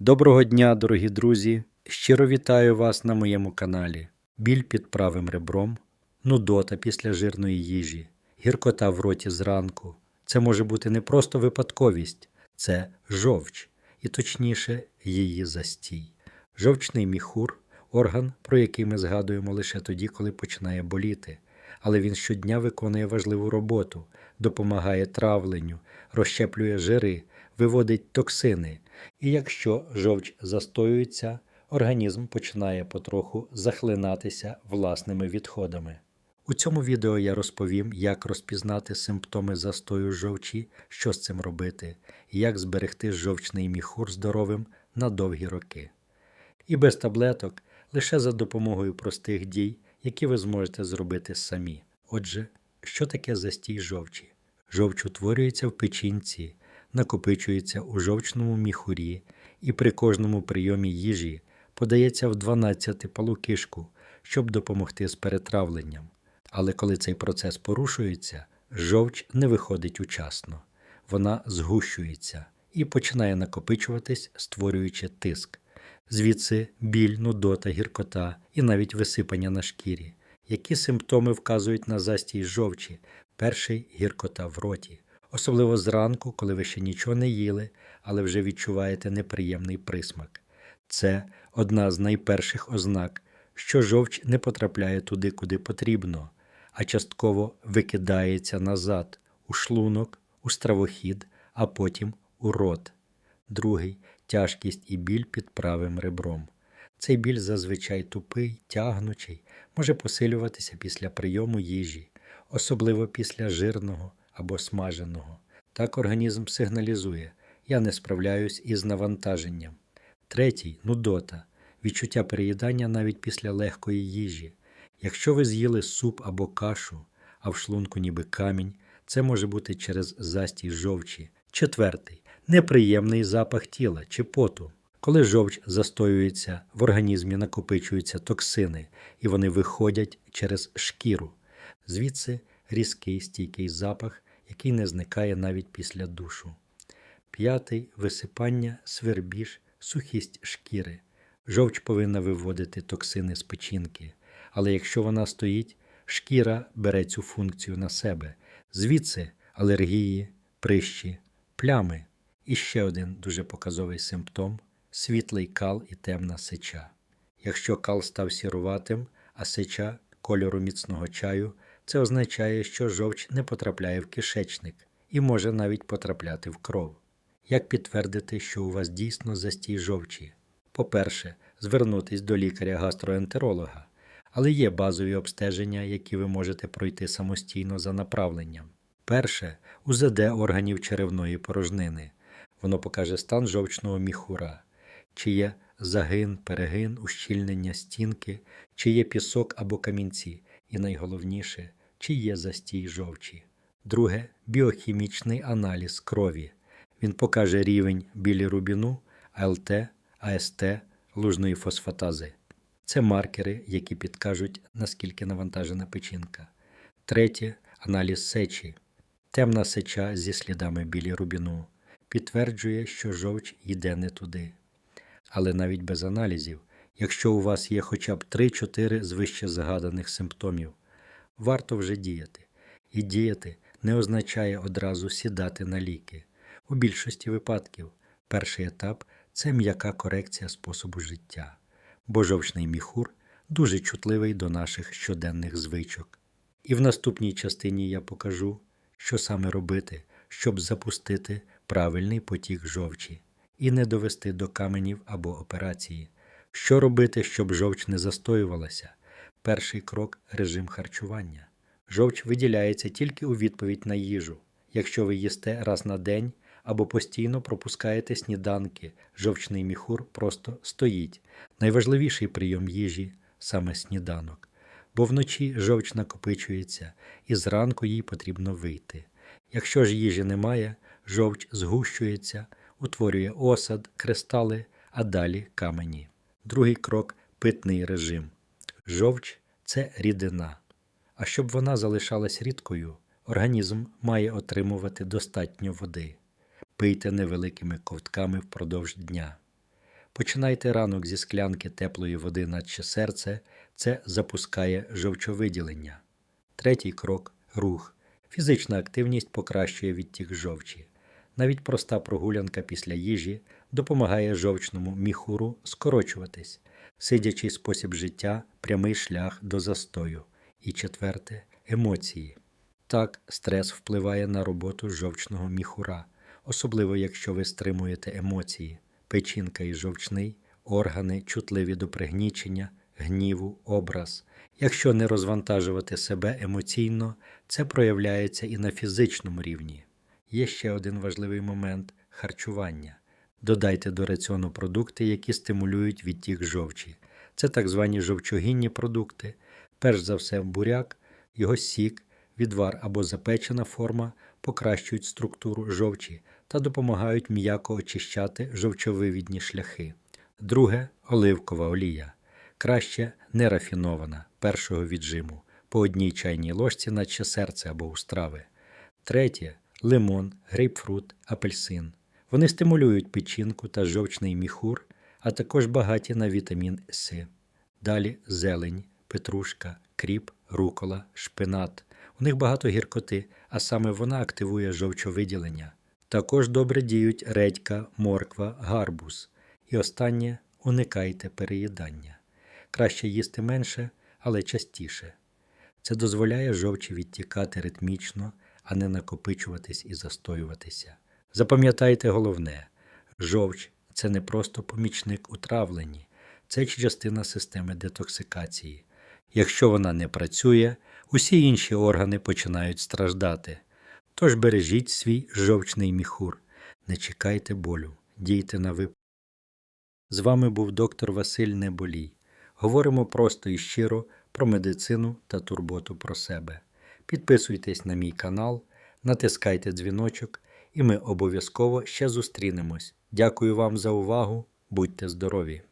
Доброго дня, дорогі друзі! Щиро вітаю вас на моєму каналі. Біль під правим ребром, нудота після жирної їжі, гіркота в роті зранку. Це може бути не просто випадковість, це жовч, і точніше, її застій. Жовчний міхур орган, про який ми згадуємо лише тоді, коли починає боліти. Але він щодня виконує важливу роботу, допомагає травленню, розщеплює жири, виводить токсини. І якщо жовч застоюється, організм починає потроху захлинатися власними відходами. У цьому відео я розповім, як розпізнати симптоми застою жовчі, що з цим робити, як зберегти жовчний міхур здоровим на довгі роки. І без таблеток, лише за допомогою простих дій, які ви зможете зробити самі. Отже, що таке застій жовчі? Жовч утворюється в печінці, накопичується у жовчному міхурі і при кожному прийомі їжі подається в 12 палукишку, щоб допомогти з перетравленням. Але коли цей процес порушується, жовч не виходить учасно. Вона згущується і починає накопичуватись, створюючи тиск. Звідси біль, нудота, гіркота і навіть висипання на шкірі. Які симптоми вказують на застій жовчі? Перший гіркота в роті. Особливо зранку, коли ви ще нічого не їли, але вже відчуваєте неприємний присмак. Це одна з найперших ознак, що жовч не потрапляє туди, куди потрібно, а частково викидається назад у шлунок, у стравохід, а потім у рот. Другий тяжкість і біль під правим ребром. Цей біль зазвичай тупий, тягнучий, може посилюватися після прийому їжі, особливо після жирного або смаженого. Так організм сигналізує: я не справляюсь із навантаженням. Третій нудота, відчуття переїдання навіть після легкої їжі. Якщо ви з'їли суп або кашу, а в шлунку ніби камінь, це може бути через застій жовчі. Четвертий неприємний запах тіла чи поту. Коли жовч застоюється, в організмі накопичуються токсини, і вони виходять через шкіру. Звідси різкий стійкий запах, який не зникає навіть після душу. П'ятий висипання, свербіж, сухість шкіри. Жовч повинна виводити токсини з печінки, але якщо вона стоїть, шкіра бере цю функцію на себе. Звідси алергії, прищі, плями. І ще один дуже показовий симптом світлий кал і темна сеча. Якщо кал став сіруватим, а сеча кольору міцного чаю, це означає, що жовч не потрапляє в кишечник і може навіть потрапляти в кров. Як підтвердити, що у вас дійсно застій жовчі? По-перше, звернутись до лікаря-гастроентеролога, але є базові обстеження, які ви можете пройти самостійно за направленням. Перше УЗД органів черевної порожнини. Воно покаже стан жовчного міхура, чи є загин, перегин, ущільнення стінки, чи є пісок або камінці, і найголовніше, чи є застій жовчі. Друге біохімічний аналіз крові. Він покаже рівень білірубіну, АЛТ, АСТ, лужної фосфатази. Це маркери, які підкажуть, наскільки навантажена печінка. Третє аналіз сечі. Темна сеча зі слідами білірубіну підтверджує, що жовч йде не туди. Але навіть без аналізів, якщо у вас є хоча б 3-4 з вище згаданих симптомів, варто вже діяти. І діяти не означає одразу сідати на ліки. У більшості випадків перший етап це м'яка корекція способу життя, бо жовчний міхур дуже чутливий до наших щоденних звичок. І в наступній частині я покажу, що саме робити, щоб запустити правильний потік жовчі і не довести до каменів або операції. Що робити, щоб жовч не застоювалася? Перший крок режим харчування. Жовч виділяється тільки у відповідь на їжу. Якщо ви їсте раз на день або постійно пропускаєте сніданки, жовчний міхур просто стоїть. Найважливіший прийом їжі саме сніданок. Бо вночі жовч накопичується, і зранку їй потрібно вийти. Якщо ж їжі немає, жовч згущується, утворює осад, кристали, а далі камені. Другий крок питний режим. Жовч це рідина. А щоб вона залишалась рідкою, організм має отримувати достатньо води. Пийте невеликими ковтками впродовж дня. Починайте ранок зі склянки теплої води наче серце, це запускає жовчовиділення. Третій крок рух. Фізична активність покращує відтік жовчі. Навіть проста прогулянка після їжі допомагає жовчному міхуру скорочуватись. Сидячий спосіб життя прямий шлях до застою. І четверте емоції. Так, стрес впливає на роботу жовчного міхура, особливо якщо ви стримуєте емоції. Печінка і жовчний, органи чутливі до пригнічення, гніву, образ. Якщо не розвантажувати себе емоційно, це проявляється і на фізичному рівні. Є ще один важливий момент харчування. Додайте до раціону продукти, які стимулюють відтік жовчі. Це так звані жовчогінні продукти. Перш за все, буряк, його сік, відвар або запечена форма покращують структуру жовчі та допомагають м'яко очищати жовчовивідні шляхи. Друге оливкова олія. Краще не рафінована першого віджиму по одній чайній ложці, наче серце або у страви. Третє лимон, грейпфрут, апельсин. Вони стимулюють печінку та жовчний міхур, а також багаті на вітамін С. Далі зелень, петрушка, кріп, рукола, шпинат. У них багато гіркоти, а саме вона активує жовчовиділення. Також добре діють редька, морква, гарбуз. І останнє уникайте переїдання. Краще їсти менше, але частіше. Це дозволяє жовчі відтікати ритмічно, а не накопичуватись і застоюватися. Запам'ятайте головне: жовч це не просто помічник у травленні, це частина системи детоксикації. Якщо вона не працює, усі інші органи починають страждати. Тож бережіть свій жовчний міхур, не чекайте болю, дійте на вип. З вами був доктор Василь Неболій. Говоримо просто і щиро про медицину та турботу про себе. Підписуйтесь на мій канал, натискайте дзвіночок, і ми обов'язково ще зустрінемось. Дякую вам за увагу. Будьте здорові!